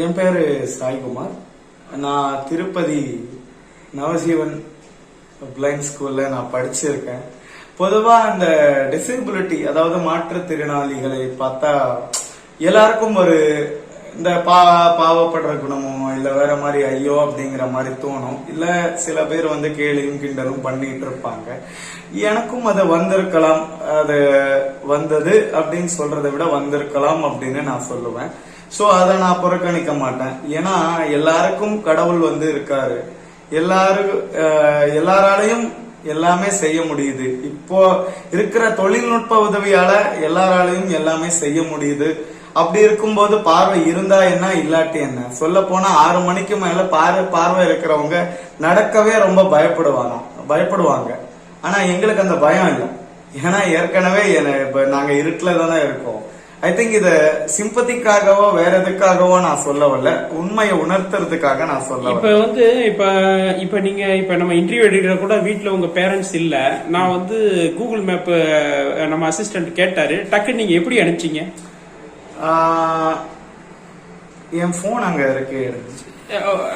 என் பேர் சாய்குமார். நான் திருப்பதி நவஜீவன் பிளைண்ட் ஸ்கூல்ல நான் படிச்சிருக்கேன். பொதுவாக அந்த டிசபிலிட்டி அதாவது மாற்றுத்திறனாளிகளை பார்த்தா எல்லாருக்கும் ஒரு இந்த பா பாவப்படுற குணமோ இல்லை வேற மாதிரி ஐயோ அப்படிங்கிற மாதிரி தோணும். இல்லை சில பேர் வந்து கேலியும் கிண்டலும் பண்ணிட்டு இருப்பாங்க. எனக்கும் அது வந்திருக்கலாம். அது வந்தது அப்படின்னு சொல்றதை விட வந்திருக்கலாம் அப்படின்னு நான் சொல்லுவேன். ஸோ அதை நான் புறக்கணிக்க மாட்டேன். ஏன்னா எல்லாருக்கும் கடவுள் வந்து இருக்காரு. எல்லாரு எல்லாராலையும் எல்லாமே செய்ய முடியுது. இப்போ இருக்கிற தொழில்நுட்ப உதவியால எல்லாராலையும் எல்லாமே செய்ய முடியுது. அப்படி இருக்கும்போது பார்வை இருந்தா என்ன இல்லாட்டி என்ன? சொல்ல போனா ஆறு மணிக்கு மேல பார்வை பார்வை இருக்கிறவங்க நடக்கவே ரொம்ப பயப்படுவாங்க பயப்படுவாங்க. ஆனா எங்களுக்கு அந்த பயம் இல்லை. ஏன்னா ஏற்கனவே என்ன- இப்ப நாங்க இருட்டில் தானே இருக்கோம். ஐ திங்க் இத சிம்பத்திக்காகவோ வேற எதுக்காகவோ நான் சொல்ல வரல உண்மையை உணர்த்துறதுக்காக நான் சொல்ல இப்ப வந்து இப்ப இப்ப நீங்க இப்ப நம்ம இன்டர்வியூ எடுக்கிற கூட வீட்ல உங்க பேரண்ட்ஸ் இல்ல. நான் வந்து கூகுள் மேப் நம்ம அசிஸ்டன்ட் கேட்டாரு. டக்கு நீங்க எப்படி அனுப்பிச்சீங்க? என் போன் அங்க இருக்கு.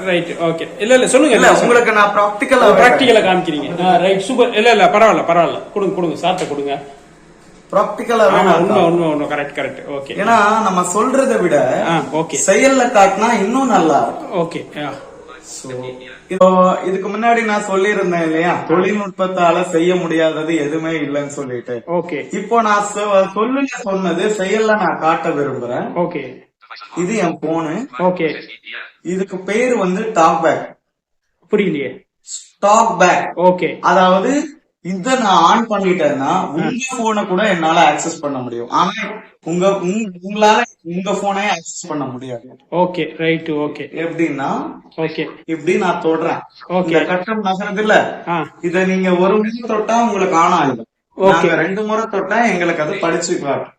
ரைட் ஓகே இல்ல இல்ல சொல்லுங்க இல்ல உங்களுக்கு நான் ப்ராக்டிக்கலா பிராக்டிகலா காமிக்கிறீங்க. ரைட் சூப்பர் இல்ல இல்ல பரவாயில்ல பரவாயில்ல. கொடுங்க கொடுங்க. சார்ட்ட கொடுங்க. ப்ராக்டிக்கலா உண்மை உண்மை உண்மை. கரெக்ட் கரெக்ட் ஓகே ஏன்னா நம்ம சொல்றதை விட ஓகே செயல்ல காட்டினா இன்னும் நல்லா ஓகே இதுக்கு முன்னாடி நான் சொல்லியிருந்தேன் இல்லையா? தொழில்நுட்பத்தால செய்ய முடியாதது எதுவுமே இல்லைன்னு சொல்லிட்டு. ஓகே இப்போ நான் சொல்லுங்க சொன்னது செயல்ல நான் காட்ட விரும்புறேன். ஓகே இது என் போனு ஓகே இதுக்கு பேர் வந்து டாக் பேக் புரியலையே. ஸ்டாக் பேக் ஓகே அதாவது இத நான் ஆன் பண்ணிட்டேன்னா உங்க போனை கூட என்னால ஆக்சஸ் பண்ண முடியும். ஆனா உங்க உங்க- உங்களால உங்க போனை ஆக்சஸ் பண்ண முடியாது. ஓகே ரைட் ஓகே எப்படின்னா ஓகே இப்படி நான் தொடுறேன். இந்த கட்டம் நகருது இல்ல இத நீங்க ஒரு முறை தொட்டா உங்களுக்கு ஆன் ஆயிடும். நாங்க ரெண்டு முறை தொட்டா எங்களுக்கு அது படிச்சு காட்டும்.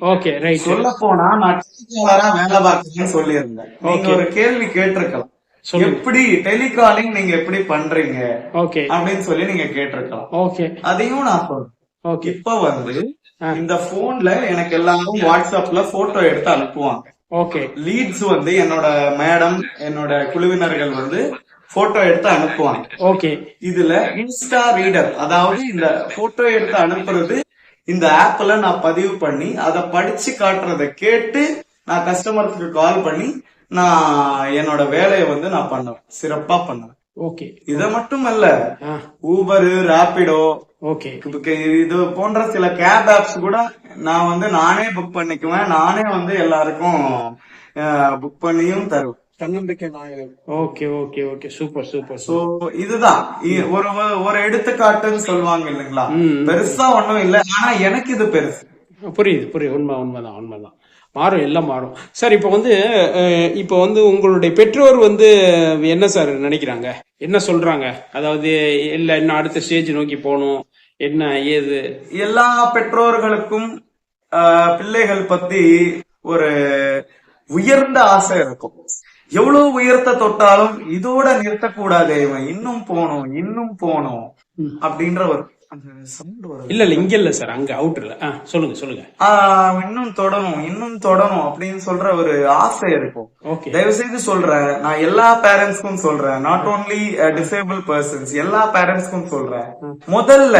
ஓகே ரைட் சொல்ல போனா நான் டெலிகாலரா வேலை பார்க்கணும்னு சொல்லியிருந்தேன். நீங்க. ஒரு கேள்வி கேட்டிருக்கலாம். எப்படி டெலிகாலிங் நீங்க எப்படி பண்றீங்க? ஓகே அப்படின்னு சொல்லி நீங்க கேட்டிருக்கலாம். ஓகே அதையும் நான் சொல்றேன் ஓகே இப்ப வந்து. இந்த போன்ல எனக்கு எல்லாரும் வாட்ஸ்அப்ல போட்டோ எடுத்து அனுப்புவாங்க. ஓகே லீட்ஸ் வந்து என்னோட மேடம் என்னோட குழுவினர்கள் வந்து போட்டோ எடுத்து அனுப்புவாங்க. ஓகே இதுல இன்ஸ்டா ரீடர் அதாவது இந்த போட்டோ எடுத்து அனுப்புறது இந்த ஆப்ல நான் பதிவு பண்ணி அதை படிச்சு காட்டுறதை கேட்டு நான் கஸ்டமருக்கு கால் பண்ணி நான் என்னோட வேலையை வந்து நான் பண்ணுவேன். சிறப்பா பண்ணுவேன். ஓகே. இத மட்டும் அல்ல ஊபரு ராபிடோ ஓகே. இது போன்ற சில கேப் ஆப்ஸ் கூட நான் வந்து நானே புக் பண்ணிக்குவேன். நானே வந்து எல்லாருக்கும் புக் பண்ணியும் தருவேன். தன்னம்பிக்கை நாயகன். Okay okay okay. Super super so இதுதான். ஒரு ஒரு எடுத்துக்காட்டுன்னு சொல்லுவாங்க இல்லைங்களா. பெருசா ஒண்ணும் இல்ல. ஆனா எனக்கு இது பெருசு. புரியுது புரியுது. உண்மை உண்மைதான் உண்மைதான். மாறும் எல்லாம் மாறும். சார் இப்போ வந்து இப்போ வந்து உங்களுடைய பெற்றோர் வந்து என்ன சார் நினைக்கிறாங்க? என்ன சொல்றாங்க? அதாவது இல்ல இன்னும் அடுத்த ஸ்டேஜ் நோக்கி போகணும். என்ன ஏது? எல்லா பெற்றோர்களுக்கும் ஆஹ், பிள்ளைகள் பத்தி ஒரு உயர்ந்த ஆசை இருக்கும். எவ்வளவு உயர்த்த தொட்டாலும் இதோட நிறுத்தக்கூடாது இவன். இன்னும் போகணும் இன்னும் போகணும் அப்படின்ற ஒரு இல்ல இல்ல இங்க இல்ல சார் அங்க அவுட்டர்ல சொல்லுங்க சொல்லுங்க. இன்னும் தொடணும் இன்னும் தொடணும் அப்படின்னு சொல்ற ஒரு ஆசை இருக்கும் தயவு செய்து சொல்றேன். நான் எல்லா பேரண்ட்ஸ்க்கும் சொல்றேன். நாட் ஓன்லி டிசேபிள் பர்சன்ஸ் எல்லா பேரண்ட்ஸ்க்கும் சொல்றேன். முதல்ல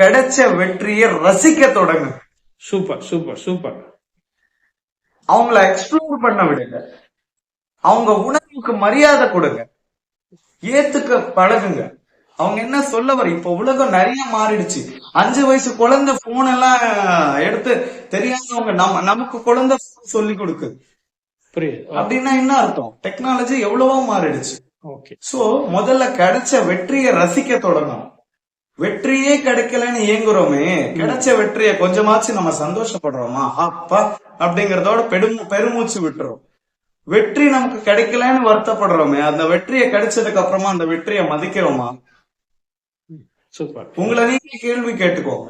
கிடைச்ச வெற்றியை ரசிக்க தொடங்கு. Super super super. அவங்கள எக்ஸ்ப்ளோர் பண்ண விடுங்க. அவங்க உணர்வுக்கு மரியாதை கொடுங்க. ஏத்துக்க பழகுங்க. அவங்க என்ன சொல்ல வர இப்ப உலகம் நிறைய மாறிடுச்சு. அஞ்சு வயசு குழந்தை போன் எல்லாம் எடுத்து தெரியாதவங்க நம்ம நமக்கு குழந்தை சொல்லி புரியுது. அப்படின்னா என்ன அர்த்தம்? டெக்னாலஜி எவ்வளவோ மாறிடுச்சு. ஓகே. சோ முதல்ல கிடைச்ச வெற்றியை ரசிக்க தொடங்கணும். வெற்றியே கிடைக்கலன்னு ஏங்குறோமே கிடைச்ச வெற்றியை கொஞ்சமாச்சும் நம்ம சந்தோஷப்படுறோமா? அப்பா அப்படிங்கறதோட பெரும் பெருமூச்சு விட்டுறோம் வெற்றி நமக்கு கிடைக்கலன்னு வருத்தப்படுறோமே. அந்த வெற்றியை கிடைச்சதுக்கு அப்புறமா அந்த வெற்றியை மதிக்கிறோமா? சூப்பர். உங்களை நீங்க கேள்வி கேட்டுக்கோங்க.